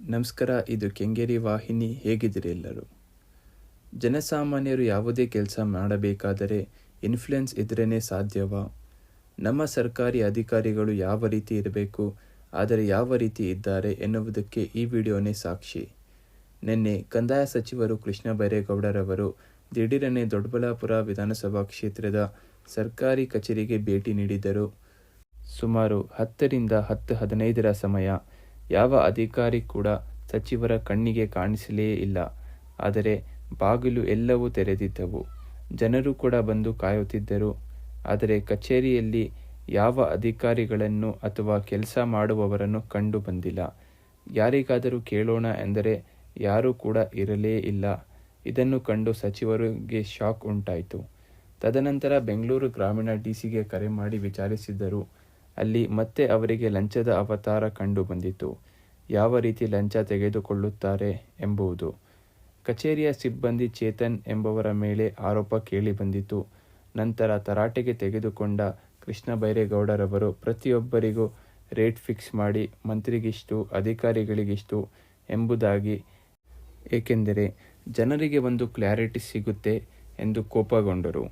ನಮಸ್ಕಾರ, ಇದು ಕೆಂಗೇರಿ ವಾಹಿನಿ. ಹೇಗಿದ್ದೀರಿ ಎಲ್ಲರೂ? ಜನಸಾಮಾನ್ಯರು ಯಾವುದೇ ಕೆಲಸ ಮಾಡಬೇಕಾದರೆ ಇನ್ಫ್ಲುಯೆನ್ಸ್ ಇದ್ರೇ ಸಾಧ್ಯವಾ? ನಮ್ಮ ಸರ್ಕಾರಿ ಅಧಿಕಾರಿಗಳು ಯಾವ ರೀತಿ ಇರಬೇಕು, ಆದರೆ ಯಾವ ರೀತಿ ಇದ್ದಾರೆ ಎನ್ನುವುದಕ್ಕೆ ಈ ವಿಡಿಯೋನೇ ಸಾಕ್ಷಿ. ನಿನ್ನೆ ಕಂದಾಯ ಸಚಿವರು ಕೃಷ್ಣ ಬೈರೇಗೌಡರವರು ದಿಢೀರನೆ ದೊಡ್ಡಬಳ್ಳಾಪುರ ವಿಧಾನಸಭಾ ಕ್ಷೇತ್ರದ ಸರ್ಕಾರಿ ಕಚೇರಿಗೆ ಭೇಟಿ ನೀಡಿದರು. ಸುಮಾರು ಹತ್ತರಿಂದ ಹತ್ತು ಹದಿನೈದರ ಸಮಯ ಯಾವ ಅಧಿಕಾರಿ ಕೂಡ ಸಚಿವರ ಕಣ್ಣಿಗೆ ಕಾಣಿಸಲೇ ಇಲ್ಲ. ಆದರೆ ಬಾಗಿಲು ಎಲ್ಲವೂ ತೆರೆದಿದ್ದವು. ಜನರು ಕೂಡ ಬಂದು ಕಾಯುತ್ತಿದ್ದರು. ಆದರೆ ಕಚೇರಿಯಲ್ಲಿ ಯಾವ ಅಧಿಕಾರಿಗಳನ್ನು ಅಥವಾ ಕೆಲಸ ಮಾಡುವವರನ್ನು ಕಂಡು ಬಂದಿಲ್ಲ. ಯಾರಿಗಾದರೂ ಕೇಳೋಣ ಎಂದರೆ ಯಾರೂ ಕೂಡ ಇರಲೇ ಇಲ್ಲ. ಇದನ್ನು ಕಂಡು ಸಚಿವರಿಗೆ ಶಾಕ್ ಉಂಟಾಯಿತು. ತದನಂತರ ಬೆಂಗಳೂರು ಗ್ರಾಮೀಣ ಡಿಸಿಗೆ ಕರೆ ಮಾಡಿ ವಿಚಾರಿಸಿದ್ದರು ಅಲ್ಲಿ ಮತ್ತೆ ಅವರಿಗೆ ಲಂಚದ ಅವತಾರ ಕಂಡು ಬಂದಿತು. ಯಾವ ರೀತಿ ಲಂಚ ತೆಗೆದುಕೊಳ್ಳುತ್ತಾರೆ ಎಂಬುವುದು. ಕಚೇರಿಯ ಸಿಬ್ಬಂದಿ ಚೇತನ್ ಎಂಬವರ ಮೇಲೆ ಆರೋಪ ಕೇಳಿ ಕೇಳಿಬಂದಿತು ನಂತರ ತರಾಟೆಗೆ ತೆಗೆದುಕೊಂಡ ಕೃಷ್ಣ ಬೈರೇಗೌಡರವರು ಪ್ರತಿಯೊಬ್ಬರಿಗೂ ರೇಟ್ ಫಿಕ್ಸ್ ಮಾಡಿ ಮಂತ್ರಿಗಿಷ್ಟು, ಅಧಿಕಾರಿಗಳಿಗಿಷ್ಟು ಎಂಬುದಾಗಿ, ಏಕೆಂದರೆ ಜನರಿಗೆ ಒಂದು ಕ್ಲಾರಿಟಿ ಸಿಗುತ್ತೆ ಎಂದು ಕೋಪಗೊಂಡರು.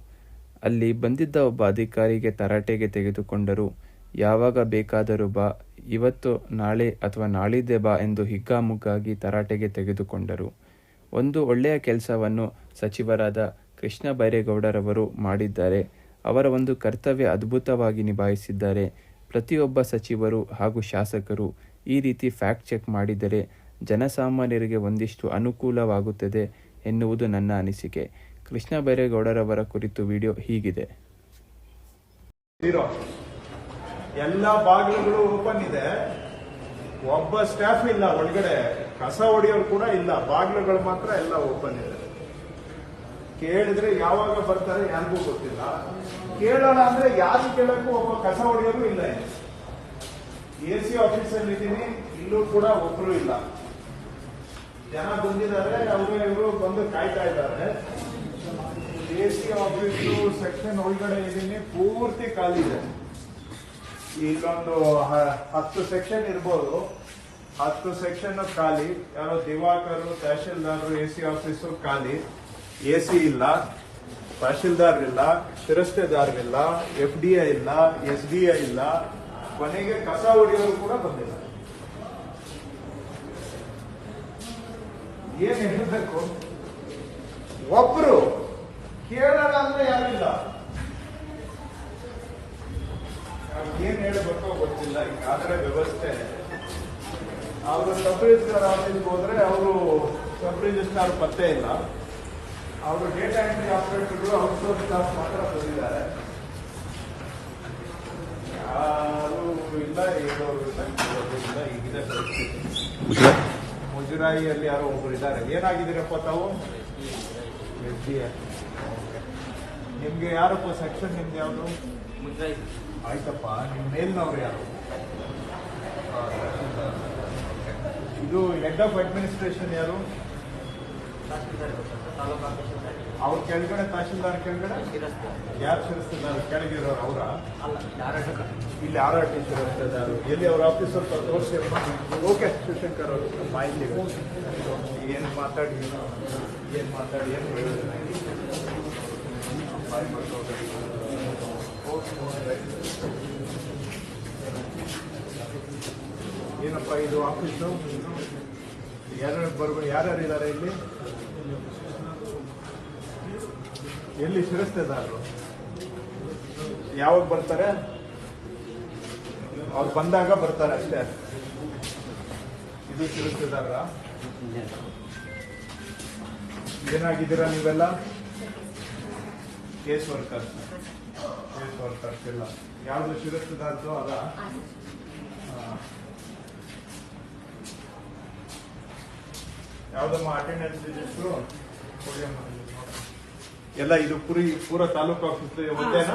ಅಲ್ಲಿ ಬಂದಿದ್ದ ಒಬ್ಬ ಅಧಿಕಾರಿಗೆ ತರಾಟೆಗೆ ತೆಗೆದುಕೊಂಡರು. ಯಾವಾಗ ಬೇಕಾದರೂ ಬಾ, ಇವತ್ತು ನಾಳೆ ಅಥವಾ ನಾಳಿದ್ದೆ ಬಾ ಎಂದು ಹಿಗ್ಗಾಮುಗ್ಗಾಗಿ ತರಾಟೆಗೆ ತೆಗೆದುಕೊಂಡರು. ಒಂದು ಒಳ್ಳೆಯ ಕೆಲಸವನ್ನು ಸಚಿವರಾದ ಕೃಷ್ಣ ಬೈರೇಗೌಡರವರು ಮಾಡಿದ್ದಾರೆ. ಅವರ ಒಂದು ಕರ್ತವ್ಯ ಅದ್ಭುತವಾಗಿ ನಿಭಾಯಿಸಿದ್ದಾರೆ. ಪ್ರತಿಯೊಬ್ಬ ಸಚಿವರು ಹಾಗೂ ಶಾಸಕರು ಈ ರೀತಿ ಫ್ಯಾಕ್ಟ್ ಚೆಕ್ ಮಾಡಿದರೆ ಜನಸಾಮಾನ್ಯರಿಗೆ ಒಂದಿಷ್ಟು ಅನುಕೂಲವಾಗುತ್ತದೆ ಎನ್ನುವುದು ನನ್ನ ಅನಿಸಿಕೆ. ಕೃಷ್ಣ ಬೈರೇಗೌಡರವರ ಕುರಿತು ವಿಡಿಯೋ ಹೀಗಿದೆ. ಎಲ್ಲ ಬಾಗಿಲುಗಳು ಓಪನ್ ಇದೆ. ಒಬ್ಬ ಸ್ಟಾಫ್ ಇಲ್ಲ, ಒಳಗಡೆ ಕಸ ಹೊಡೆಯೋರು ಕೂಡ ಇಲ್ಲ. ಬಾಗಿಲುಗಳು ಮಾತ್ರ ಎಲ್ಲ ಓಪನ್ ಇದೆ. ಕೇಳಿದ್ರೆ ಯಾವಾಗ ಬರ್ತಾರೆ ಯಾರಿಗೂ ಗೊತ್ತಿಲ್ಲ. ಕೇಳೋಣ ಅಂದ್ರೆ ಯಾರು ಕೇಳಕ್ಕೂ ಒಬ್ಬ ಕಸ ಹೊಡೆಯೋರು ಇಲ್ಲ ಎ ಸಿ ಆಫೀಸಲ್ಲಿ ಇದ್ದೀನಿ, ಇಲ್ಲೂ ಕೂಡ ಒಬ್ರು ಇಲ್ಲ. ಜನ ಬಂದಿದ್ದಾರೆ, ಅವರು ಇವರು ಬಂದು ಕಾಯ್ತಾ ಇದ್ದಾರೆ. ಎ ಸಿ ಆಫೀಸು ಸೆಕ್ಷನ್ ಒಳಗಡೆ ಇದ್ದೀನಿ, ಪೂರ್ತಿ ಖಾಲಿ ಇದೆ. ಇಲ್ಲೊಂದು ಹತ್ತು ಸೆಕ್ಷನ್ ಇರ್ಬೋದು. ಹತ್ತು ಸೆಕ್ಷನ್ ಖಾಲಿ. ಯಾರೋ ದಿವಾಕರು, ತಹಶೀಲ್ದಾರರು, ಎ ಸಿ ಆಫೀಸು ಖಾಲಿ. ಎ ಸಿ ಇಲ್ಲ ತಹಶೀಲ್ದಾರ್ ಇಲ್ಲ ಶಿರಸ್ತೆದಾರರಿಲ್ಲ, ಎಫ್ ಡಿ ಐ ಇಲ್ಲ, ಎಸ್ ಡಿ ಐ ಇಲ್ಲ. ಕೊನೆಗೆ ಕಸ ಹೊಡೆಯೋರು ಕೂಡ ಬಂದಿಲ್ಲ. ಏನ್ ಹೇಳಬೇಕು? ಒಬ್ರು ಕೇಳೋಣ ಅಂದ್ರೆ ಯಾರಿಲ್ಲ ಏನ್ ಹೇಳ್ಬೇಕೋ ಗೊತ್ತಿಲ್ಲ. ಆದ್ರೆ ವ್ಯವಸ್ಥೆ. ಅವರು ಸಬ್ ರಿಜಿಸ್ಟ್ರಾರ್ ಹೋದ್ರೆ ಅವರು ಸಬ್ ಪತ್ತೆ ಇಲ್ಲ. ಅವರು ಡೇಟಾ ಎಂಟ್ರಿ ಆಪರೇಟರ್ಗಳು ಔಟ್ಸೋರ್ಸ್ ಸ್ಟಾಫ್ ಮಾತ್ರ ಬಂದಿದ್ದಾರೆ ಈಗಿದೆ ಮುಜರಾಯಿಯಲ್ಲಿ ಯಾರೋ ಒಬ್ಬರು ಇದ್ದಾರೆ. ಏನಾಗಿದ್ದೀರಪ್ಪ ತಾವು? ಎಸ್ ಡಿ ನಿಮ್ಗೆ ಯಾರಪ್ಪ ಸೆಕ್ಷನ್ ನಿಮ್ದು ಯಾವುದು? ಆಯ್ತಪ್ಪ, ನಿಮ್ ಮೇಲ್ನವ್ರು ಯಾರು? ಇದು ಹೆಡ್ ಆಫ್ ಅಡ್ಮಿನಿಸ್ಟ್ರೇಷನ್ ಯಾರು? ಅವ್ರ ಕೆಳಗಡೆ, ತಹಶೀಲ್ದಾರ್ ಕೆಳಗಡೆ? ಯಾರು ಶಿರಸ್ತಿದ್ದಾರೆ ಕೆಳಗಿರೋರು ಅವರ? ಇಲ್ಲಿ ಟಿ ಯಾರು ಎಲ್ಲಿ ಅವ್ರ ಆಫೀಸರ್ ತೋರಿಸಿ ಓಕೆ, ಶಿವಶಂಕರ್ ಅವರು ಮಾಹಿತಿ ಏನು ಮಾತಾಡಿ ಏನು ಮಾತಾಡಿ, ಏನು ಏನಪ್ಪ ಇದು ಆಫೀಸು ಯಾರ್ಯಾರು ಬರ್ಬೋದು ಯಾರ್ಯಾರು ಇದ್ದಾರೆ ಇಲ್ಲಿ? ಎಲ್ಲಿ ಶಿರಸ್ತೆದಾರರು ಯಾವಾಗ ಬರ್ತಾರೆ? ಅವ್ರು ಬಂದಾಗ ಬರ್ತಾರೆ ಅಷ್ಟೇ. ಇದು ಶಿರಸ್ತೆದಾರ ಏನಾಗಿದ್ದೀರಾ ನೀವೆಲ್ಲ? ಕೇಸ್ ವರ್ಕರ್ಸ್ ಕೇಸ್ ವರ್ಕರ್ಸ್ ಎಲ್ಲ. ಯಾವ್ದು ಶಿರಸ್ತೆದಾರ್ದು ಅದ? ಯಾವ್ದಮ್ಮ ಅಟೆಂಡೆನ್ಸ್ ರಿಜಿಸ್ಟ್ರು ಎಲ್ಲ ಇದು ಪುರಿ ಪೂರ ತಾಲೂಕು ಆಫೀಸ್ ಒಂದೇನಾ?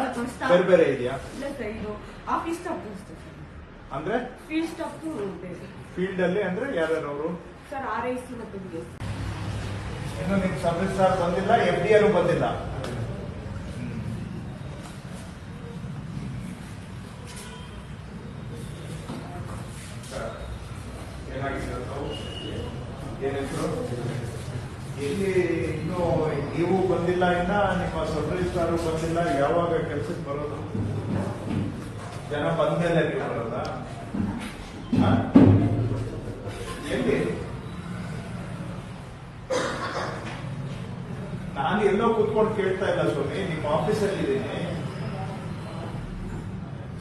ಬೇರೆ ಬೇರೆ ಇದೆಯಾ? ಸರ್ ಅಂದ್ರೆ? ಫೀಲ್ಡ್ ಅಲ್ಲಿ ಅಂದ್ರೆ ಯಾರ್ಯಾರು ಅವರು ಸರ್ ಇನ್ನು ನಿಮ್ ಸರ್ವಿಸ್ ರಿಜಿಸ್ಟ್ರಾರ್ ಬಂದಿಲ್ಲ ಎಫ್ ಡಿ ಆರ್ ಬಂದಿಲ್ಲ ಏನಾಗಿದೆ ತಾವು ಎಲ್ಲಿ ಇನ್ನು ನೀವು ಬಂದಿಲ್ಲ ಇನ್ನ ನಿಮ್ಮ ಸಬ್ ಬಂದಿಲ್ಲ, ಯಾವಾಗ ಕೆಲ್ಸಕ್ಕೆ ಬರೋದು? ಜನ ಬಂದ್ಮೇಲೆ ನೀವು ಬರೋದ? ಎಲ್ಲಿ? ನಾನು ಎಲ್ಲೋ ಕೂತ್ಕೊಂಡು ಕೇಳ್ತಾ ಇಲ್ಲ ಸ್ವಾಮಿ, ನಿಮ್ಮ ಆಫೀಸಲ್ಲಿ ಇದ್ದೀನಿ.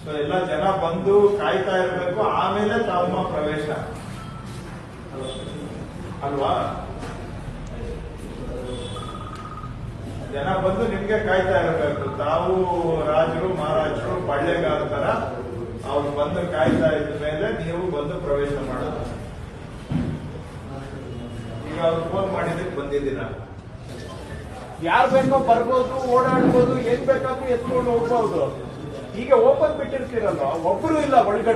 ಸೊ ಎಲ್ಲ ಜನ ಬಂದು ಕಾಯ್ತಾ ಇರಬೇಕು, ಆಮೇಲೆ ತಮ್ಮ ಪ್ರವೇಶ. ಅಲ್ವಾ? ಜನ ಬಂದು ನಿಮ್ಗೆ ಕಾಯ್ತಾ ಇರಬೇಕು. ತಾವು ರಾಜರು, ಮಹಾರಾಜರು ಪಳ್ಳೆಗಾರ ತರ ಅವ್ರು ಬಂದು ಕಾಯ್ತಾ ಇದ್ದ ಮೇಲೆ ನೀವು ಬಂದು ಪ್ರವೇಶ ಮಾಡೋದು. ಈಗ ಅವ್ರು ಫೋನ್ ಮಾಡಿದ್ದಕ್ಕೆ ಬಂದಿದ್ದೀರಾ? ಯಾರು ಬೇಕೋ ಬರ್ಬೋದು, ಓಡಾಡ್ಬೋದು, ಏನ್ ಬೇಕಾದ್ರೂ ಎತ್ಕೊಂಡು ಹೋಗ್ಬೋದು. ಈಗ ಓಪನ್ ಬಿಟ್ಟಿರ್ತೀರಲ್ವ? ಒಬ್ರು ಇಲ್ಲ ಒಳಗಡೆ.